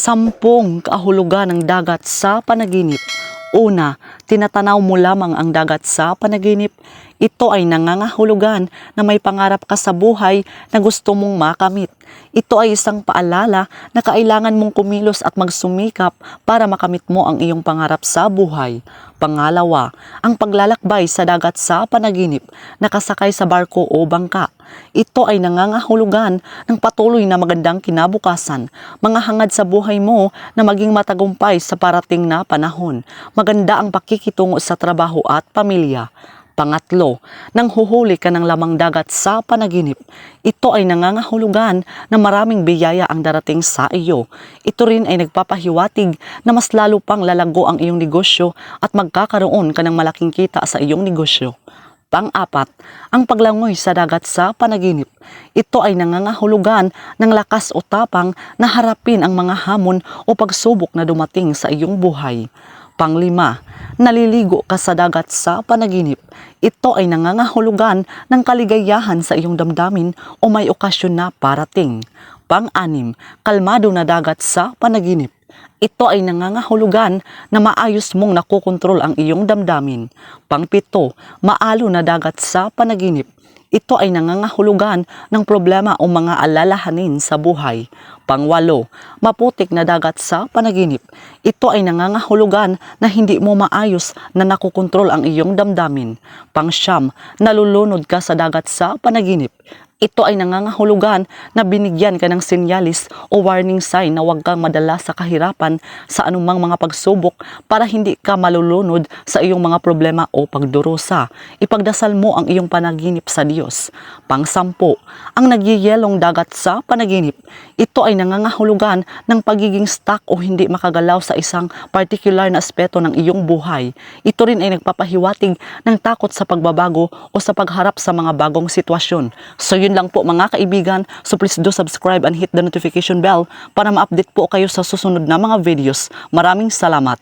Sampung kahulugan ng dagat sa panaginip. Una, tinatanaw mo lamang ang dagat sa panaginip. Ito ay nangangahulugan na may pangarap ka sa buhay na gusto mong makamit. Ito ay isang paalala na kailangan mong kumilos at magsumikap para makamit mo ang iyong pangarap sa buhay. Pangalawa, ang paglalakbay sa dagat sa panaginip, nakasakay sa barko o bangka. Ito ay nangangahulugan ng patuloy na magandang kinabukasan, mga hangad sa buhay mo na maging matagumpay sa parating na panahon. Maganda ang pakikitungo sa trabaho at pamilya. Pangatlo, nang huhuli ka ng lamang dagat sa panaginip, ito ay nangangahulugan na maraming biyaya ang darating sa iyo. Ito rin ay nagpapahiwatig na mas lalo pang lalago ang iyong negosyo at magkakaroon ka ng malaking kita sa iyong negosyo. Pang-apat, ang paglangoy sa dagat sa panaginip. Ito ay nangangahulugan ng lakas o tapang na harapin ang mga hamon o pagsubok na dumating sa iyong buhay. Panglima, naliligo ka sa dagat sa panaginip. Ito ay nangangahulugan ng kaligayahan sa iyong damdamin o may okasyon na parating. Pang-anim, kalmado na dagat sa panaginip. Ito ay nangangahulugan na maayos mong nakokontrol ang iyong damdamin. Pangpito, maalo na dagat sa panaginip. Ito ay nangangahulugan ng problema o mga alalahanin sa buhay. Pangwalo, maputik na dagat sa panaginip. Ito ay nangangahulugan na hindi mo maayos na nakokontrol ang iyong damdamin. Pangsyam, nalulunod ka sa dagat sa panaginip. Ito ay nangangahulugan na binigyan ka ng sinyalis o warning sign na huwag kang madala sa kahirapan sa anumang mga pagsubok para hindi ka malulunod sa iyong mga problema o pagdurusa. Ipagdasal mo ang iyong panaginip sa Diyos. Pangsampu, ang nagyayelong dagat sa panaginip. Ito ay nangangahulugan ng pagiging stuck o hindi makagalaw sa isang particular na aspeto ng iyong buhay. Ito rin ay nagpapahiwatig ng takot sa pagbabago o sa pagharap sa mga bagong sitwasyon. So yun lang po mga kaibigan. So please do subscribe and hit the notification bell para ma-update po kayo sa susunod na mga videos. Maraming salamat.